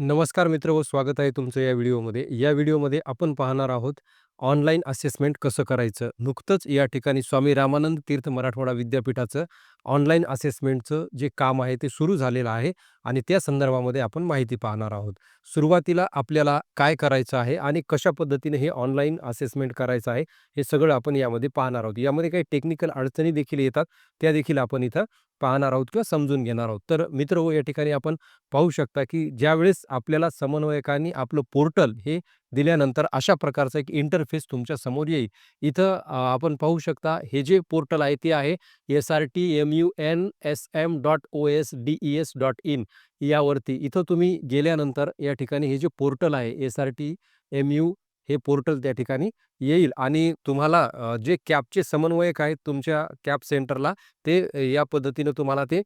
नमस्कार मित्र व स्वागत आहे तुमचं या व्हिडिओमध्ये. या व्हिडिओमध्ये आपण पाहणार आहोत ऑनलाईन असेसमेंट कसं करायचं. नुकतंच या ठिकाणी स्वामी रामानंद तीर्थ मराठवाडा विद्यापीठाचं ऑनलाईन असेसमेंटचं जे काम आहे ते सुरू झालेलं आहे आणि त्या संदर्भामध्ये आपण माहिती पाहणार आहोत. सुरुवातीला आपल्याला काय करायचं आहे आणि कशा पद्धतीने हे ऑनलाईन असेसमेंट करायचं आहे, हे सगळं आपण यामध्ये पाहणार आहोत. यामध्ये काही टेक्निकल अडचणी देखील येतात, त्या देखील आपण इथं पाहणार आहोत किंवा समजून घेणार आहोत. तर मित्रहो या ठिकाणी आपण पाहू शकता, की ज्यावेळेस आपल्याला समन्वयकांनी आपलं पोर्टल हे दिल्यानंतर अशा प्रकारचा एक इंटरफेस तुमच्यासमोर येईल. इथं आपण पाहू शकता हे जे पोर्टल आहे ते आहे S R T MU N S M dot OSDES dot in यावरती. इथं तुम्ही गेल्यानंतर या ठिकाणी हे जे पोर्टल आहे एस-आर-टी-एम-यू हे पोर्टल त्या ठिकाणी येईल आणि तुम्हाला जे कॅबचे समन्वयक आहेत तुमच्या कॅब सेंटरला ते या पद्धतीनं तुम्हाला ते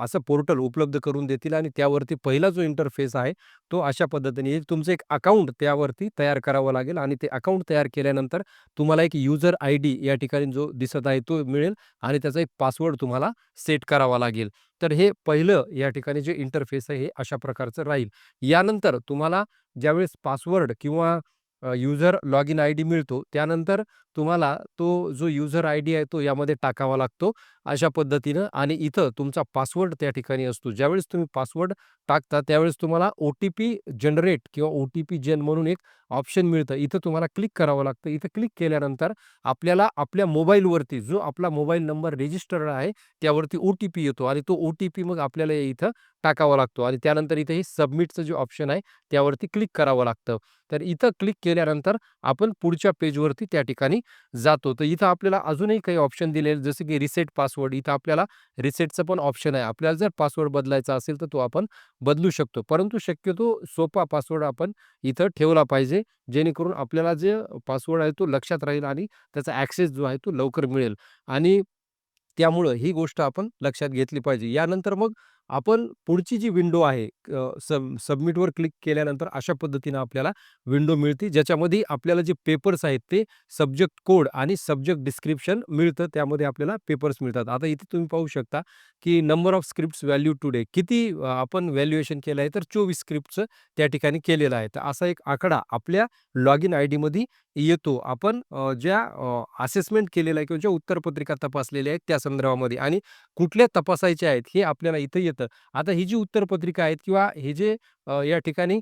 असं पोर्टल उपलब्ध करून देतील आणि त्यावरती पहिला जो इंटरफेस आहे तो अशा पद्धतीने येईल. तुमचं एक अकाउंट त्यावरती तयार करावं लागेल आणि ते अकाउंट तयार केल्यानंतर तुम्हाला एक युजर आय डी या ठिकाणी जो दिसत आहे तो मिळेल आणि त्याचा एक पासवर्ड तुम्हाला सेट करावा लागेल. तर हे पहिलं या ठिकाणी जे इंटरफेस आहे हे अशा प्रकारचं राहील. यानंतर तुम्हाला ज्यावेळेस पासवर्ड किंवा user log in I D मिळतो, त्यानंतर तुम्हाला तो जो युजर आयडी आहे तो यामध्ये टाकावा लागतो. अशा पद्धतीनं आणि इथं तुमचा पासवर्ड त्या ठिकाणी असतो. ज्यावेळेस तुम्ही पासवर्ड टाकता त्यावेळेस तुम्हाला ओ-टी-पी जनरेट किंवा ओ-टी-पी जेन म्हणून एक ऑप्शन मिळतं. इथं तुम्हाला क्लिक करावं लागतं. इथं क्लिक केल्यानंतर आपल्याला आपल्या मोबाईलवरती जो आपला मोबाईल नंबर रजिस्टर्ड आहे त्यावरती ओ-टी-पी येतो आणि तो ओ-टी-पी मग आपल्याला इथं टाकावा लागतो आणि त्यानंतर इथं हे सबमिटचं जे ऑप्शन आहे त्यावरती क्लिक करावं लागतं. तर इथं क्लिक केल्यानंतर आपण पुढच्या पेजवरती त्या ठिकाणी जातो. तर इथं आपल्याला अजूनही काही ऑप्शन दिलेले जसं की रिसेट पास पासवर्ड इथं आपल्याला रिसेटचं पण ऑप्शन आहे. आपल्याला जर पासवर्ड बदलायचा असेल तर तो आपण बदलू शकतो. परंतु शक्यतो सोपा पासवर्ड आपण इथं ठेवला पाहिजे. जेणेकरून आपल्याला जे पासवर्ड आहे तो लक्षात राहील आणि त्याचा ॲक्सेस जो आहे तो लवकर मिळेल आणि त्यामुळं ही गोष्ट आपण लक्षात घेतली पाहिजे. यानंतर मग आपण पुढची जी विंडो आहे सब सबमिटवर क्लिक केल्यानंतर अशा पद्धतीनं आपल्याला विंडो मिळते ज्याच्यामध्ये आपल्याला जे पेपर्स आहेत ते सब्जेक्ट कोड आणि सब्जेक्ट डिस्क्रिप्शन मिळतं. त्यामध्ये आपल्याला पेपर्स मिळतात. आता इथे तुम्ही पाहू शकता, की number of scripts value today किती आपण व्हॅल्युएशन केलं आहे तर 24 स्क्रिप्टचं त्या ठिकाणी केलेलं आहे. तर असा एक आकडा आपल्या लॉग इन आय डीमध्ये येतो. आपण ज्या असेसमेंट केलेलं आहे किंवा ज्या उत्तरपत्रिका तपासलेल्या आहेत त्या संदर्भामध्ये आणि कुठल्या तपासायच्या आहेत हे आपल्याला इथं येतं. आता ही जी उत्तरपत्रिका आहेत किंवा हे जे या ठिकाणी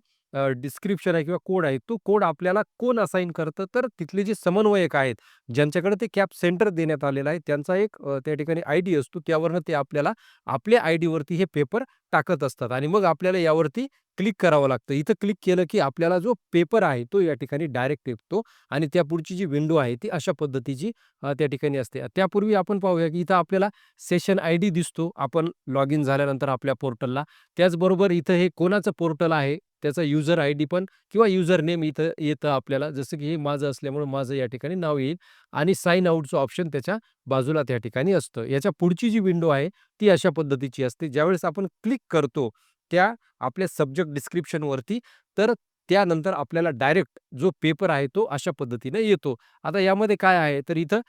डिस्क्रिप्शन आहे किंवा कोड आहे, तो कोड आपल्याला कोण असाइन करतं तर तिथले जे समन्वयक आहेत, ज्यांच्याकडे ते कॅप सेंटर देण्यात आलेलं आहे त्यांचा एक त्या ठिकाणी आयडी असतो. त्यावरनं ते आपल्याला आपल्या आय डीवरती हे पेपर टाकत असतात आणि मग आपल्याला यावरती क्लिक करावं लागतं. इथं क्लिक केलं की आपल्याला जो पेपर आहे तो या ठिकाणी डायरेक्ट येतो आणि त्यापुढची जी विंडो आहे ती अशा पद्धतीची त्या ठिकाणी असते. त्यापूर्वी आपण पाहूया की इथं आपल्याला सेशन आय डी दिसतो आपण लॉग इन झाल्यानंतर आपल्या पोर्टलला. त्याचबरोबर इथं हे कोणाचं पोर्टल आहे त्याचा युजर आय डी पण किंवा युजर नेम इथं येतं आपल्याला. जसं की हे माझं असल्यामुळं माझं या ठिकाणी नाव येईल आणि साईन आउटचं ऑप्शन त्याच्या बाजूला त्या ठिकाणी असतं. याच्या पुढची जी विंडो आहे ती अशा पद्धतीची असते. ज्यावेळेस आपण क्लिक करतो त्या आपल्या सब्जेक्ट डिस्क्रिप्शनवरती तर त्यानंतर आपल्याला डायरेक्ट जो पेपर आहे तो अशा पद्धतीने येतो. आता यामध्ये काय आहे तर इथं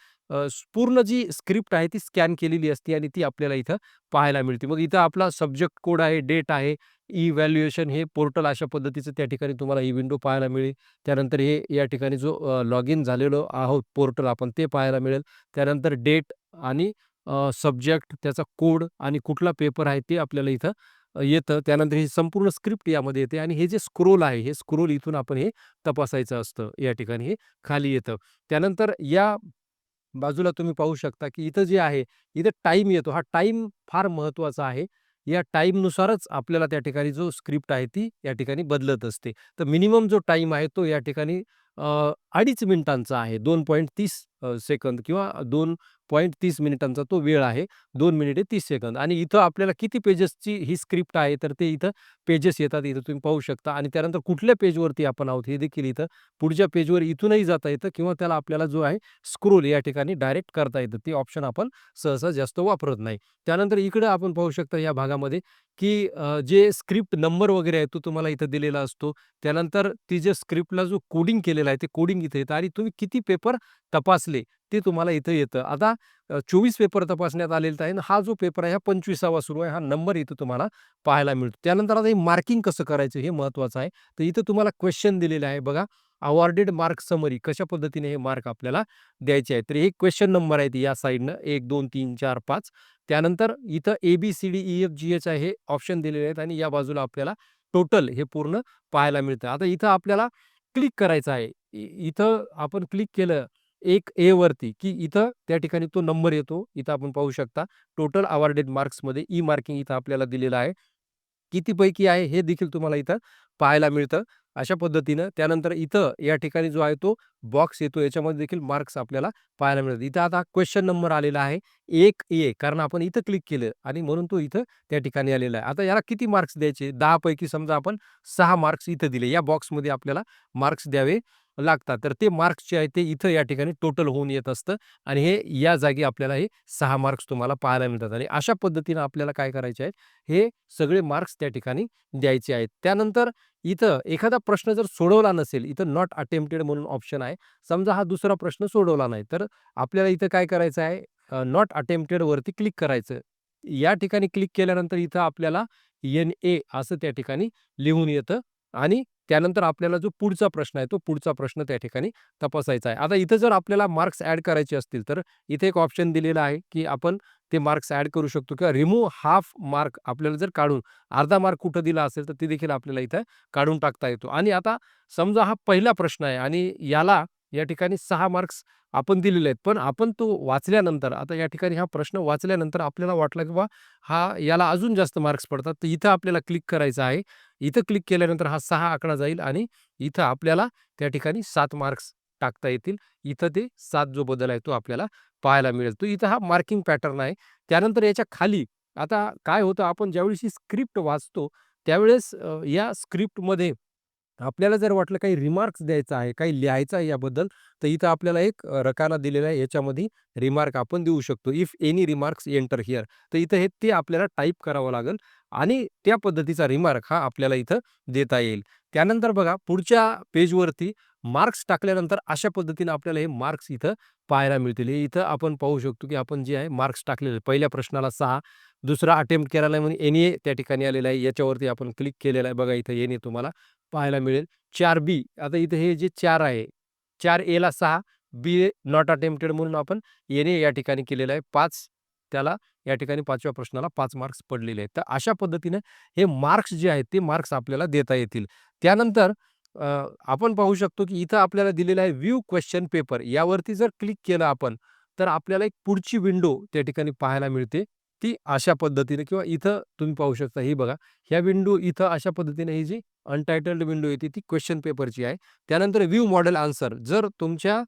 पूर्ण जी स्क्रिप्ट आहे ती स्कॅन केलेली असते आणि ती आपल्याला इथं पाहायला मिळते. मग इथं आपला सब्जेक्ट कोड आहे, डेट आहे, इव्हॅल्युएशन हे पोर्टल अशा पद्धतीचं त्या ठिकाणी तुम्हाला ही विंडो पाहायला मिळेल. त्यानंतर हे या ठिकाणी जो लॉग इन झालेलो आहोत पोर्टल आपण ते पाहायला मिळेल. त्यानंतर डेट आणि सब्जेक्ट त्याचा कोड आणि कुठला पेपर आहे ते आपल्याला इथं येतं. त्यानंतर ही संपूर्ण स्क्रिप्ट यामध्ये येते आणि हे जे स्क्रोल आहे, हे स्क्रोल इथून आपण हे तपासायचं असतं. या ठिकाणी हे खाली येतं. त्यानंतर या बाजूला तुम्ही पाहू शकता, की इथं जे आहे, इथं टाईम येतो. हा टाईम फार महत्त्वाचा आहे. या टाईमनुसारच आपल्याला त्या ठिकाणी जो स्क्रिप्ट आहे ती या ठिकाणी बदलत असते. तर मिनिमम जो टाईम आहे तो या ठिकाणी अडीच मिनिटांचा आहे. 2.30 अ, सेकंद किंवा 2.30 मिनिटांचा तो वेळ आहे. दोन मिनिटे तीस सेकंद आणि इथं आपल्याला किती पेजेसची ही स्क्रिप्ट आहे तर ते इथं पेजेस येतात. इथं तुम्ही पाहू शकता आणि त्यानंतर कुठल्या पेजवरती आपण आहोत हे देखील इथं पुढच्या पेजवर इथूनही जाता येतं किंवा त्याला आपल्याला जो आहे स्क्रोल या ठिकाणी डायरेक्ट करता येतं. ते ऑप्शन आपण सहसा जास्त वापरत नाही. त्यानंतर इकडं आपण पाहू शकता या भागामध्ये, की जे स्क्रिप्ट नंबर वगैरे आहे तो तुम्हाला इथं दिलेला असतो. त्यानंतर ती जे स्क्रिप्टला जो कोडिंग केलेला आहे ते कोडिंग इथं येतं आणि तुम्ही किती पेपर तपासले वाचले ते तुम्हाला इथं येतं. आता चोवीस पेपर तपासण्यात आलेला आहे हा जो पेपर आहे हा 25वा सुरू आहे. हा नंबर इथं तुम्हाला पाहायला मिळतो. त्यानंतर आता हे मार्किंग कसं करायचं हे महत्त्वाचं आहे. तर इथं तुम्हाला क्वेश्चन दिलेलं आहे बघा. अवॉर्डेड मार्क समरी कशा पद्धतीने हे मार्क आपल्याला द्यायचे आहेत. तर हे क्वेश्चन नंबर आहेत या साईडनं एक दोन तीन चार पाच त्यानंतर इथं ए-बी-सी-डी, ई-एफ, जी-एच आहे हे ऑप्शन दिलेले आहेत आणि या बाजूला आपल्याला टोटल हे पूर्ण पाहायला मिळतं. आता इथं आपल्याला क्लिक करायचं आहे. इथं आपण क्लिक केलं एक ए वरती, की इथं त्या ठिकाणी तो नंबर येतो. इथं आपण पाहू शकता टोटल अवॉर्डेड मार्क्समध्ये ई मार्किंग इथं आपल्याला दिलेलं आहे. कितीपैकी आहे हे देखील तुम्हाला इथं पाहायला मिळतं. अशा पद्धतीनं त्यानंतर इथं या ठिकाणी जो आहे तो बॉक्स येतो याच्यामध्ये देखील मार्क्स आपल्याला पाहायला मिळतात. इथं आता क्वेश्चन नंबर आलेला आहे एक ए कारण आपण इथं क्लिक केलं आणि म्हणून तो इथं त्या ठिकाणी आलेला आहे. आता याला किती मार्क्स द्यायचे? 10 पैकी समजा आपण सहा मार्क्स इथं दिले. या बॉक्समध्ये आपल्याला मार्क्स द्यावे लागतात. तर ते मार्क्स जे आहे ते इथं या ठिकाणी टोटल होऊन येत असतं आणि हे या जागी आपल्याला हे सहा मार्क्स तुम्हाला पाहायला मिळतात आणि अशा पद्धतीनं आपल्याला काय करायचे आहेत, हे सगळे मार्क्स त्या ठिकाणी द्यायचे आहेत. त्यानंतर इथं एखादा प्रश्न जर सोडवला नसेल, इथं नॉट अटेम्प्टेड म्हणून ऑप्शन आहे. समजा हा दुसरा प्रश्न सोडवला नाही, तर आपल्याला इथं काय करायचं आहे, नॉट अटेम्प्टेडवरती क्लिक करायचं. या ठिकाणी क्लिक केल्यानंतर इथं आपल्याला एन-ए असं त्या ठिकाणी लिहून येतं आणि त्यानंतर आपल्याला जो पुढचा प्रश्न आहे, तो पुढचा प्रश्न त्या ठिकाणी तपासायचा आहे. आता इथं जर आपल्याला मार्क्स ॲड करायचे असतील, तर इथे एक ऑप्शन दिलेला आहे, की आपण ते मार्क्स ॲड करू शकतो किंवा रिमूव्ह हाफ मार्क आपल्याला जर काढून अर्धा मार्क कुठं दिला असेल, तर ते देखील आपल्याला इथं काढून टाकता येतो आणि आता समजा हा पहिला प्रश्न आहे आणि याला या ठिकाणी सहा मार्क्स आपण दिलेले आहेत. पण आपण तो वाचल्यानंतर आता या ठिकाणी हा प्रश्न वाचल्यानंतर आपल्याला वाटला की बा हा याला अजून जास्त मार्क्स पडतात. तर इथं आपल्याला क्लिक करायचं आहे. इथं क्लिक केल्यानंतर हा सहा आकडा जाईल आणि इथं आपल्याला त्या ठिकाणी सात मार्क्स टाकता येतील. इथं ते सात जो बदल आहे तो आपल्याला पाहायला मिळेल. तो इथं हा मार्किंग पॅटर्न आहे. त्यानंतर याच्या खाली आता काय होतं, आपण ज्यावेळेस ही स्क्रिप्ट वाचतो, त्यावेळेस या स्क्रिप्टमध्ये आपल्याला जर वाटलं काही रिमार्क्स द्यायचा आहे, काही लिहायचं आहे याबद्दल, तर इथं आपल्याला एक रकाना दिलेला आहे. याच्यामध्ये रिमार्क आपण देऊ शकतो. If any remarks enter here. तर इथं हे ते आपल्याला टाइप करावं लागेल आणि त्या पद्धतीचा रिमार्क हा आपल्याला इथं देता येईल. त्यानंतर बघा पुढच्या पेजवरती मार्क्स टाकल्यानंतर अशा पद्धतीनं आपल्याला हे मार्क्स इथं पाहायला मिळतील. हे इथं आपण पाहू शकतो, की आपण जे आहे मार्क्स टाकलेले पहिल्या प्रश्नाला सहा दुसरा अटेम्प्ट केलेला आहे म्हणून एन-ए त्या ठिकाणी आलेला आहे. याच्यावरती आपण क्लिक केलेलं आहे. बघा इथं एन-ए तुम्हाला पाहायला मिळेल. चार बी आता इथं हे जे चार आहे, चार एला सहा बी नॉट अटेम्प्टेड म्हणून आपण एन-ए या ठिकाणी केलेलं आहे. पाच त्याला या ठिकाणी पाचव्या प्रश्नाला पाच मार्क्स पडलेले आहेत. तर अशा पद्धतीने हे मार्क्स जे आहेत, ते मार्क्स आपल्याला देता येतील. त्यानंतर आपण पाहू शकतो, की इथं आपल्याला दिलेलं आहे व्ह्यू क्वेश्चन पेपर. यावरती जर क्लिक केलं आपण, तर आपल्याला एक पुढची विंडो त्या ठिकाणी पाहायला मिळते. ती अशा पद्धतीने किंवा इथं तुम्ही पाहू शकता, ही बघा. ह्या विंडो इथं अशा पद्धतीने ही जी अनटायटल्ड विंडो येते, ती क्वेश्चन पेपरची आहे. त्यानंतर व्ह्यू मॉडेल आन्सर जर तुमच्या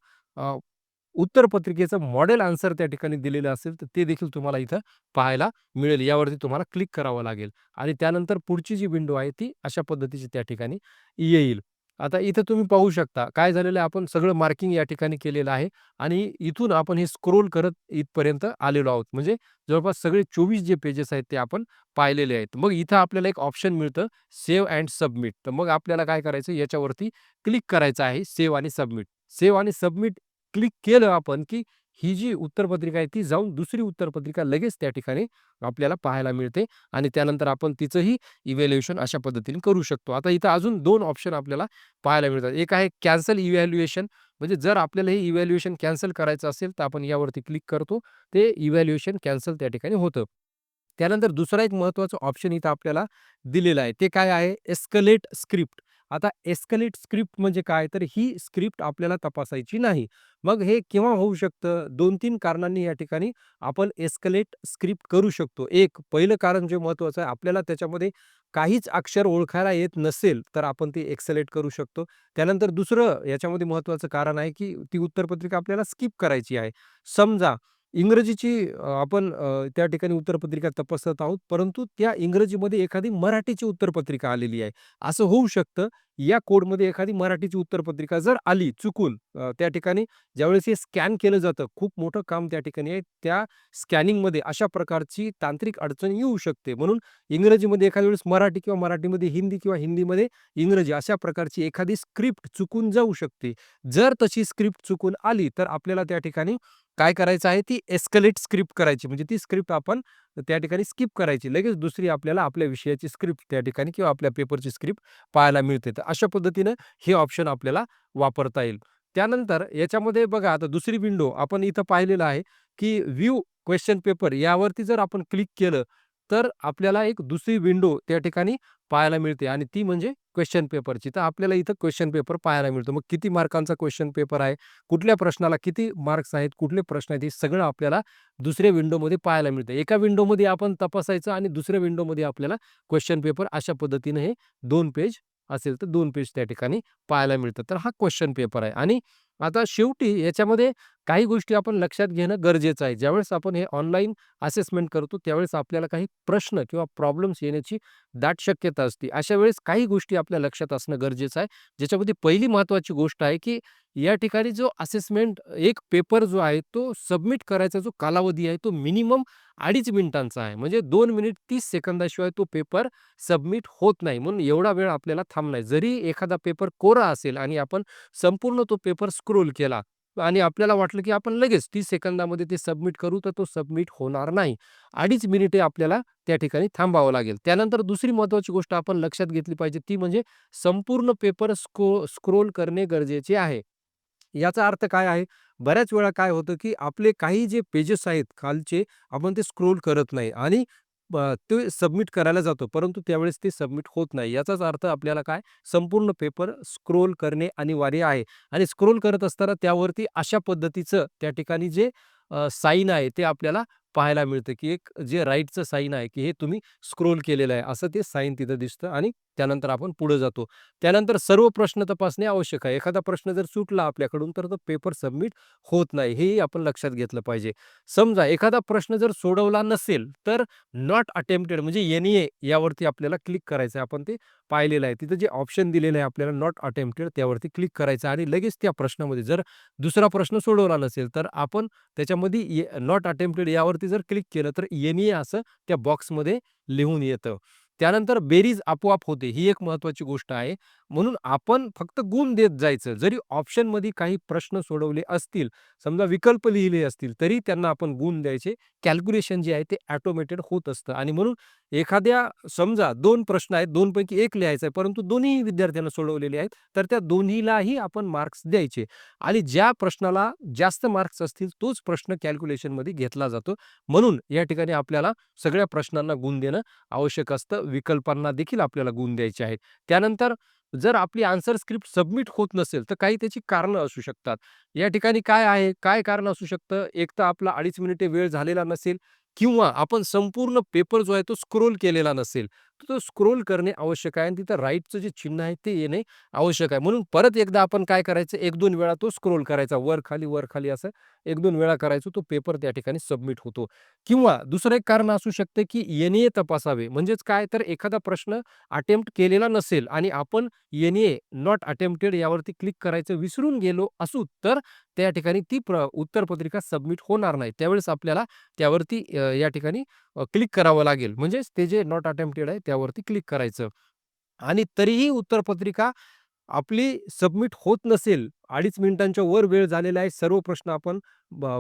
उत्तरपत्रिकेचं मॉडेल आन्सर त्या ठिकाणी दिलेलं असेल, तर ते देखील तुम्हाला इथं पाहायला मिळेल. यावरती तुम्हाला क्लिक करावं लागेल आणि त्यानंतर पुढची जी विंडो आहे, ती अशा पद्धतीची त्या ठिकाणी येईल. आता इथं तुम्ही पाहू शकता, काय झालेलं आहे, आपण सगळं मार्किंग या ठिकाणी केलेलं आहे आणि इथून आपण हे स्क्रोल करत इथपर्यंत आलेलो आहोत. म्हणजे जवळपास सगळे 24 जे पेजेस आहेत, ते आपण पाहिलेले आहेत. मग इथं आपल्याला एक ऑप्शन मिळतं सेव्ह अँड सबमिट. तर मग आपल्याला काय करायचं, याच्यावरती क्लिक करायचं आहे सेव्ह आणि सबमिट. सेव्ह आणि सबमिट क्लिक केलं आपण, की ही जी उत्तरपत्रिका आहे, ती जाऊन दुसरी उत्तरपत्रिका लगेच त्या ठिकाणी आपल्याला पाहायला मिळते आणि त्यानंतर आपण तिचंही इव्हॅल्युएशन अशा पद्धतीने करू शकतो. आता इथं अजून दोन ऑप्शन आपल्याला पाहायला मिळतात. एक आहे कॅन्सल इव्हॅल्युएशन म्हणजे जर आपल्याला हे इव्हॅल्युएशन कॅन्सल करायचं असेल, तर आपण यावरती क्लिक करतो. ते इव्हॅल्युएशन कॅन्सल त्या ठिकाणी होतं. त्यानंतर दुसरा एक महत्त्वाचं ऑप्शन इथं आपल्याला दिलेलं आहे. ते काय आहे, एस्कलेट स्क्रिप्ट. आता एस्केलेट स्क्रिप्ट म्हणजे काय, तर ही स्क्रिप्ट आपल्याला तपासायची नाही. मग हे केव्हा होऊ शकतं, 2-3 कारणांनी या ठिकाणी आपण एस्केलेट स्क्रिप्ट करू शकतो. एक पहिलं कारण जे महत्त्वाचं आहे, आपल्याला त्याच्यामध्ये काहीच अक्षर ओळखायला येत नसेल, तर आपण ते एक्सलेट करू शकतो. त्यानंतर दुसरं याच्यामध्ये महत्त्वाचं कारण आहे, की ती उत्तरपत्रिका आपल्याला स्किप करायची आहे. समजा इंग्रजीची अ, आपण अ, त्या ठिकाणी उत्तरपत्रिका तपासत आहोत, परंतु त्या इंग्रजीमध्ये एखादी मराठीची उत्तरपत्रिका आलेली आहे. असं होऊ शकतं, या कोडमध्ये एखादी मराठीची उत्तरपत्रिका जर आली चुकून अ, त्या ठिकाणी ज्यावेळेस हे स्कॅन केलं जातं, खूप मोठं काम त्या ठिकाणी आहे. त्या स्कॅनिंगमध्ये अशा प्रकारची तांत्रिक अडचण येऊ शकते. म्हणून इंग्रजीमध्ये एखाद्या वेळेस मराठी किंवा मराठीमध्ये हिंदी किंवा हिंदीमध्ये इंग्रजी अशा प्रकारची एखादी स्क्रिप्ट चुकून जाऊ शकते. जर तशी स्क्रिप्ट चुकून आली, तर आपल्याला त्या ठिकाणी काय करायचं आहे, ती एस्केलेट स्क्रिप्ट करायची. म्हणजे ती स्क्रिप्ट आपण त्या ठिकाणी स्किप करायची. लगेच दुसरी आपल्याला आपल्या विषयाची स्क्रिप्ट त्या ठिकाणी किंवा आपल्या पेपरची स्क्रिप्ट पाहायला मिळते. तर अशा पद्धतीनं हे ऑप्शन आपल्याला वापरता येईल. त्यानंतर याच्यामध्ये बघा आता दुसरी विंडो आपण इथं पाहिलेलं आहे, की व्ह्यू क्वेश्चन पेपर यावरती जर आपण क्लिक केलं, तर आपल्याला एक दुसरी विंडो त्या ठिकाणी पाहायला मिळते आणि ती म्हणजे क्वेश्चन पेपरची. तर आपल्याला इथं क्वेश्चन पेपर पाहायला मिळतो. मग किती मार्कांचा क्वेश्चन पेपर आहे, कुठल्या प्रश्नाला किती मार्क्स आहेत, कुठले प्रश्न आहेत, हे सगळं आपल्याला दुसऱ्या विंडोमध्ये पाहायला मिळतं. एका विंडोमध्ये आपण तपासायचं आणि दुसऱ्या विंडोमध्ये आपल्याला क्वेश्चन पेपर अशा पद्धतीनं हे दोन पेज असेल तर दोन पेज त्या ठिकाणी पाहायला मिळतं. तर हा क्वेश्चन पेपर आहे आणि आता शेवटी याच्यामध्ये काही गोष्टी आपण लक्षात घेणं गरजेचं आहे. ज्यावेळेस आपण हे ऑनलाईन असेसमेंट करतो, त्यावेळेस आपल्याला काही प्रश्न किंवा प्रॉब्लेम्स येण्याची दाट शक्यता असते. अशा वेळेस काही गोष्टी आपल्या लक्षात असणं गरजेचं आहे. ज्याच्यामध्ये पहिली महत्त्वाची गोष्ट आहे, की या ठिकाणी जो असेसमेंट एक पेपर जो आहे, तो सबमिट करायचा जो कालावधी आहे, तो मिनिमम 2.5 मिनिटांचा आहे. म्हणजे दोन मिनिट तीस सेकंदाशिवाय तो पेपर सबमिट होत नाही. म्हणून एवढा वेळ आपल्याला थांबणार जरी एखादा पेपर कोरा असेल आणि आपण संपूर्ण तो पेपर स्क्रोल केला आणि आपल्याला वाटलं, की आपण लगेच तीस सेकंदामध्ये ते सबमिट करू, तर तो सबमिट होणार नाही. 2.5 मिनिटे आपल्याला त्या ठिकाणी थांबावं लागेल. त्यानंतर दुसरी महत्त्वाची गोष्ट आपण लक्षात घेतली पाहिजे, ती म्हणजे संपूर्ण पेपर स्क्रो स्क्रोल करणे गरजेचे आहे. याचा अर्थ काय आहे? बऱ्याच वेळा काय होतं, की आपले काही जे पेजेस आहेत खालचे, आपण ते स्क्रोल करत नाही आणि ब ते सबमिट करायला जातो, परंतु त्यावेळेस ते सबमिट होत नाही. याचाच अर्थ आपल्याला काय? संपूर्ण पेपर स्क्रोल करणे अनिवार्य आहे. आणि स्क्रोल करत असताना त्यावरती अशा पद्धतीचं त्या ठिकाणी जे अ, आहे ते आपल्याला पाहायला मिळतं, की एक जे राईटचं साईन आहे, की हे तुम्ही स्क्रोल केलेलं आहे, असं ते साईन तिथं दिसतं आणि त्यानंतर आपण पुढे जातो. त्यानंतर सर्व प्रश्न तपासणे आवश्यक आहे. एखादा प्रश्न जर सुटला आपल्याकडून, तर तो पेपर सबमिट होत नाही. हेही आपण लक्षात घेतलं पाहिजे. समजा एखादा प्रश्न जर सोडवला नसेल, तर नॉट अटेम्प्टेड म्हणजे एन-ए यावरती आपल्याला क्लिक करायचं आहे. आपण ते पाहिलेलं आहे. तिथं जे ऑप्शन दिलेलं आहे आपल्याला नॉट अटेम्प्टेड त्यावरती क्लिक करायचं आणि लगेच त्या प्रश्नामध्ये जर दुसरा प्रश्न सोडवला नसेल, तर आपण त्याच्यामध्ये नॉट अटेम्प्टेड यावरती जर क्लिक केलं, तर एन-ए असं त्या बॉक्समध्ये लिहून येतं. त्यानंतर बेरीज आपोआप होते. ही एक महत्त्वाची गोष्ट आहे. म्हणून आपण फक्त गुण देत जायचं. जरी ऑप्शनमध्ये काही प्रश्न सोडवले असतील, समजा विकल्प लिहिले असतील, तरी त्यांना आपण गुण द्यायचे. कॅल्क्युलेशन जे आहे ते ॲटोमेटेड होत असतं आणि म्हणून एखाद्या समजा दोन प्रश्न आहेत, दोनपैकी एक लिहायचा आहे, परंतु दोन्ही विद्यार्थ्यांना सोडवलेले आहेत, तर त्या दोन्हीलाही आपण मार्क्स द्यायचे आणि ज्या प्रश्नाला जास्त मार्क्स असतील, तोच प्रश्न कॅल्क्युलेशनमध्ये घेतला जातो. म्हणून या ठिकाणी आपल्याला सगळ्या प्रश्नांना गुण देणं आवश्यक असतं. विकल्पांना देखील आपल्याला गुण द्यायचे आहेत. त्यानंतर जर आपली आन्सर स्क्रिप्ट सबमिट होत नसेल, तर काही त्याची कारणं असू शकतात. या ठिकाणी काय आहे, काय कारण असू शकतं? एक तर आपला 2.5 मिनिटे वेळ झालेला नसेल किंवा आपण संपूर्ण पेपर जो आहे तो स्क्रोल केलेला नसेल. तो स्क्रोल करणे आवश्यक आहे आणि तिथं राईटचं जे चिन्ह आहे ते येणे आवश्यक आहे. म्हणून परत एकदा आपण काय करायचं, 1-2 वेळा तो स्क्रोल करायचा. वर-खाली, वर-खाली असं 1-2 वेळा करायचो. तो पेपर त्या ठिकाणी सबमिट होतो. किंवा दुसरं एक कारण असू शकतं, की एन-ए तपासावे. म्हणजेच काय, तर एखादा प्रश्न अटेम्प्ट केलेला नसेल आणि आपण एन-ए नॉट अटेम्प्टेड यावरती क्लिक करायचं विसरून गेलो असू, तर त्या ठिकाणी ती प्र उत्तरपत्रिका सबमिट होणार नाही. त्यावेळेस आपल्याला त्यावरती या ठिकाणी क्लिक करावं लागेल. म्हणजेच ते जे नॉट अटेम्प्टेड आहे त्यावरती क्लिक करायचं आणि तरीही उत्तरपत्रिका आपली सबमिट होत नसेल, 2.5 मिनिटांच्या वर वेळ झालेला आहे, सर्व प्रश्न आपण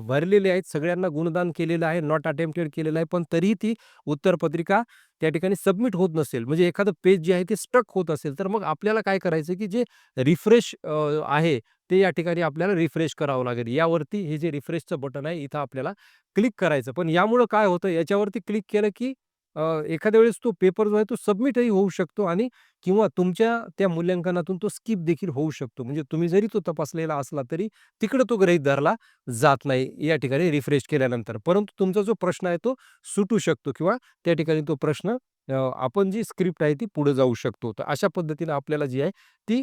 भरलेले आहेत, सगळ्यांना गुणदान केलेलं आहे, नॉट अटेम्प्टेड केलेलं आहे, पण तरीही ती उत्तरपत्रिका त्या ठिकाणी सबमिट होत नसेल, म्हणजे एखादं पेज जे आहे ते स्टक होत असेल, तर मग आपल्याला काय करायचं, की जे रिफ्रेश आहे ते या ठिकाणी आपल्याला रिफ्रेश करावं लागेल. यावरती हे जे रिफ्रेशचं बटन आहे, इथं आपल्याला क्लिक करायचं. पण यामुळं काय होतं, याच्यावरती क्लिक केलं, की एखाद्या वेळेस तो पेपर जो आहे तो सबमिटही होऊ शकतो आणि किंवा तुमच्या त्या मूल्यांकनातून तो स्किप देखील होऊ शकतो. म्हणजे तुम्ही जरी तो तपासलेला असला, तरी तिकडे तो गृहीत धरला जात नाही या ठिकाणी रिफ्रेश केल्यानंतर. परंतु तुमचा जो प्रश्न आहे तो सुटू शकतो किंवा त्या ठिकाणी तो प्रश्न आपण जी स्क्रिप्ट आहे ती पुढे जाऊ शकतो. तर अशा पद्धतीने आपल्याला जी आहे ती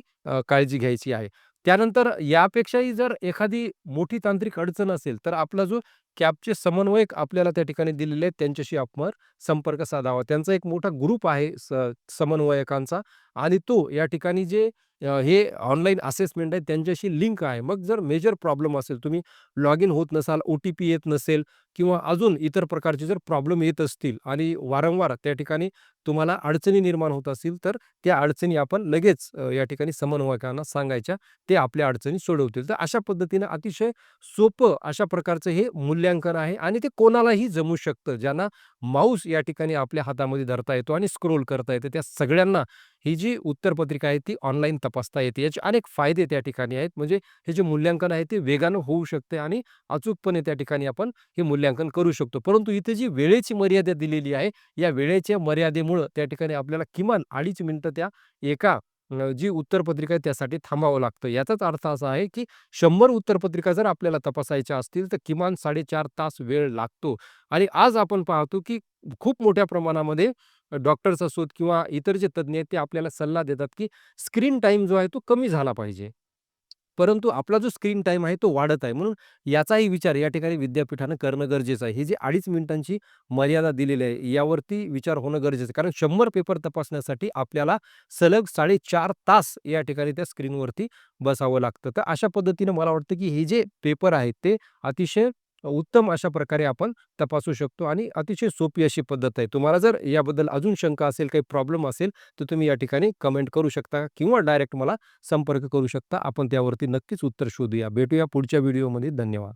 काळजी घ्यायची आहे. त्यानंतर यापेक्षाही जर एखादी मोठी तांत्रिक अडचण असेल, तर आपला जो कॅबचे समन्वयक आपल्याला त्या ठिकाणी दिलेले आहेत त्यांच्याशी आपण संपर्क साधावा. त्यांचा एक मोठा ग्रुप आहे स समन्वयकांचा आणि तो या ठिकाणी जे हे ऑनलाईन असेसमेंट आहे त्यांच्याशी लिंक आहे. मग जर मेजर प्रॉब्लेम असेल, तुम्ही लॉग इन होत नसाल, ओ-टी-पी येत नसेल किंवा अजून इतर प्रकारचे जर प्रॉब्लेम येत असतील आणि वारंवार त्या ठिकाणी तुम्हाला अडचणी निर्माण होत असतील, तर त्या अडचणी आपण लगेच या ठिकाणी समन्वयकांना सांगायच्या. ते आपल्या अडचणी सोडवतील. तर अशा पद्धतीनं अतिशय सोपं अशा प्रकारचं हे मूल्यांकन आहे आणि ते कोणालाही जमू शकतं. ज्यांना माऊस या ठिकाणी आपल्या हातामध्ये धरता येतो आणि स्क्रोल करता येतं, त्या सगळ्यांना ही जी उत्तरपत्रिका आहे ती ऑनलाईन तपासता येते. याचे अनेक फायदे त्या ठिकाणी आहेत. म्हणजे हे जे मूल्यांकन आहे ते वेगानं होऊ शकते आणि अचूकपणे त्या ठिकाणी आपण हे मूल्यांकन करू शकतो. परंतु इथे जी वेळेची मर्यादा दिलेली आहे, या वेळेच्या मर्यादेमुळं त्या ठिकाणी आपल्याला किमान 2.5 मिनिटं त्या एका जी उत्तरपत्रिका आहे त्यासाठी थांबावं लागतं. याचाच अर्थ असा आहे, की शंभर उत्तरपत्रिका जर आपल्याला तपासायच्या असतील, तर किमान 4.5 तास वेळ लागतो आणि आज आपण पाहतो, की खूप मोठ्या प्रमाणामध्ये डॉक्टर्स असोत किंवा इतर जे तज्ज्ञ आहेत ते आपल्याला सल्ला देतात, की स्क्रीन टाईम जो आहे तो कमी झाला पाहिजे. परंतु आपला जो स्क्रीन टाईम आहे तो वाढत आहे. म्हणून याचाही विचार या ठिकाणी विद्यापीठानं करणं गरजेचं आहे. हे जे अडीच मिनिटांची मर्यादा दिलेली आहे, यावरती विचार होणं गरजेचं आहे. कारण शंभर पेपर तपासण्यासाठी आपल्याला सलग 4.5 तास या ठिकाणी त्या स्क्रीनवरती बसावं लागतं. तर अशा पद्धतीनं मला वाटतं, की हे जे पेपर आहेत ते अतिशय उत्तम अशा प्रकारे आपण तपासू शकतो आणि अतिशय सोपी अशी पद्धत आहे. तुम्हाला जर याबद्दल अजून शंका असेल, काही प्रॉब्लेम असेल, तर तुम्ही या ठिकाणी कमेंट करू शकता किंवा डायरेक्ट मला संपर्क करू शकता. आपण त्यावरती नक्कीच उत्तर शोधूया. भेटूया पुढच्या व्हिडिओमध्ये. धन्यवाद.